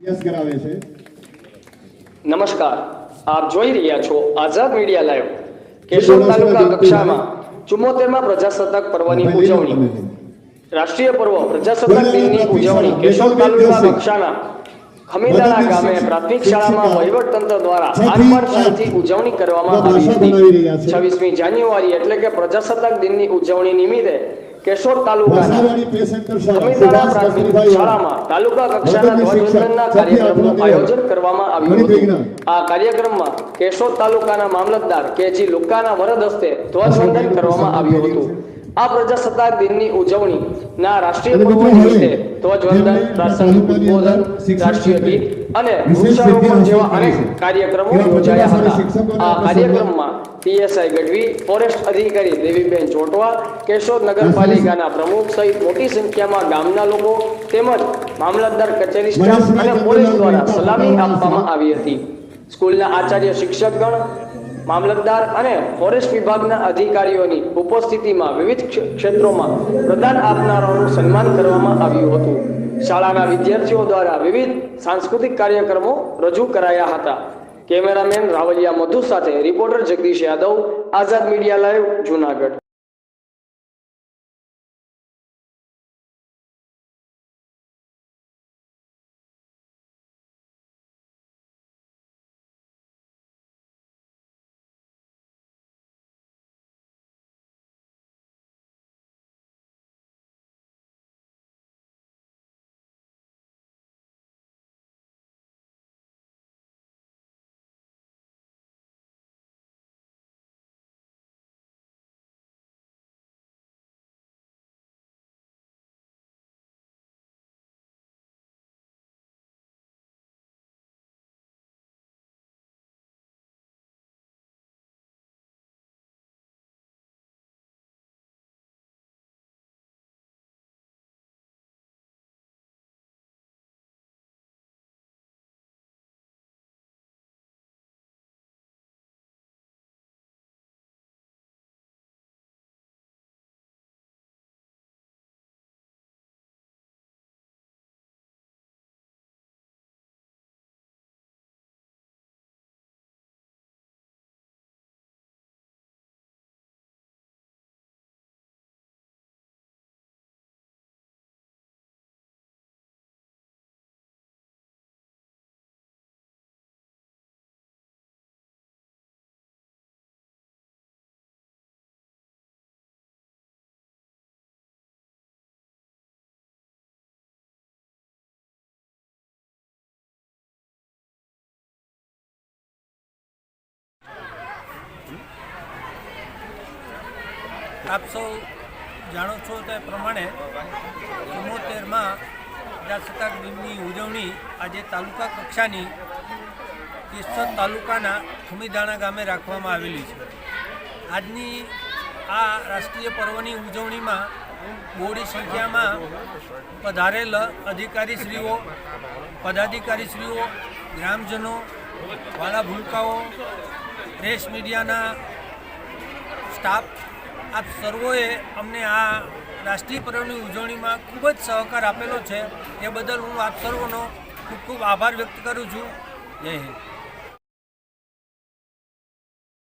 અભ્યાસ કરાવે છે. નમસ્કાર. આપ જોઈ રહ્યા છો આઝાદ મીડિયા લાઈવ. કેશોદ તાલુકા કક્ષામાં ચુમ્મોતેરમાં પ્રજાસત્તાક પર્વની ઉજવણી. રાષ્ટ્રીય પર્વ પ્રજાસત્તાક દિનની ઉજવણી. કેશોદ તાલુકા કક્ષાના ખમીદાણા ગામે પ્રાથમિક શાળામાં વહીવટતંત્ર દ્વારા આનબાન ઉજવણી કરવામાં આવી હતી. છવ્વીસમી જાન્યુઆરી એટલે કે પ્રજાસત્તાક દિનની ઉજવણી નિમિત્તે કેશોદ તાલુકાના શાળામાં તાલુકા કક્ષાના ધ્વજવંદનના કાર્યક્રમનું આયોજન કરવામાં આવ્યું હતું. આ કાર્યક્રમમાં કેશોદ તાલુકાના મામલતદાર કે જી લુક્કાના વરદ હસ્તે ધ્વજવંદન કરવામાં આવ્યું હતું. આ પ્રજાસત્તાક દિનની ઉજવણી ના રાષ્ટ્રીય પર્વ નિમિત્તે ધ્વજવંદન પ્રાસંગિક ઉદ્બોધન રાષ્ટ્રીય ગીત અને વૃક્ષારોપણ જેવા અનેક કાર્યક્રમો યોજાયા હતા. આ કાર્યક્રમમાં પીએસઆઈ ગઢવી ફોરેસ્ટ અધિકારી દેવીબેન ચોટવા કેશોદ નગરપાલિકાના પ્રમુખ સહિત મોટી સંખ્યામાં ગામના લોકો તેમજ મામલતદાર કચેરી સ્ટાફ અને પોલીસ દ્વારા સલામી આપવામાં આવી હતી. સ્કૂલના આચાર્ય શિક્ષકગણ મામલતદાર અને ફોરેસ્ટ વિભાગના અધિકારીઓની ઉપસ્થિતિમાં વિવિધ ક્ષેત્રોમાં પ્રદાન આપનારાઓનું સન્માન કરવામાં આવ્યું હતું. શાળાના વિદ્યાર્થીઓ દ્વારા વિવિધ સાંસ્કૃતિક કાર્યક્રમો રજૂ કરાયા હતા. કેમેરામેન રાવલિયા મધુ સાથે reporter Jagdish Yadav Azad media live Junagadh. આપ સૌ જાણો છો તે પ્રમાણે ચુમ્મોતેરમાં પ્રજાસત્તાક દિનની ઉજવણી આજે તાલુકા કક્ષાની કેશોદ તાલુકાના ખમીદાણા ગામે રાખવામાં આવેલી છે. આજની આ રાષ્ટ્રીય પર્વની ઉજવણીમાં બહોળી સંખ્યામાં પધારેલ અધિકારીશ્રીઓ, પદાધિકારીશ્રીઓ, ગ્રામજનો, વાળા ભૂલકાઓ, પ્રેસ મીડિયાના સ્ટાફ આપ સર્વોએ અમને આ રાષ્ટ્રીય પર્વની ઉજવણીમાં ખૂબ જ સહકાર આપેલો છે. એ બદલ હું આપ સર્વનો ખૂબ ખૂબ આભાર વ્યક્ત કરું છું. જય હિન્દ.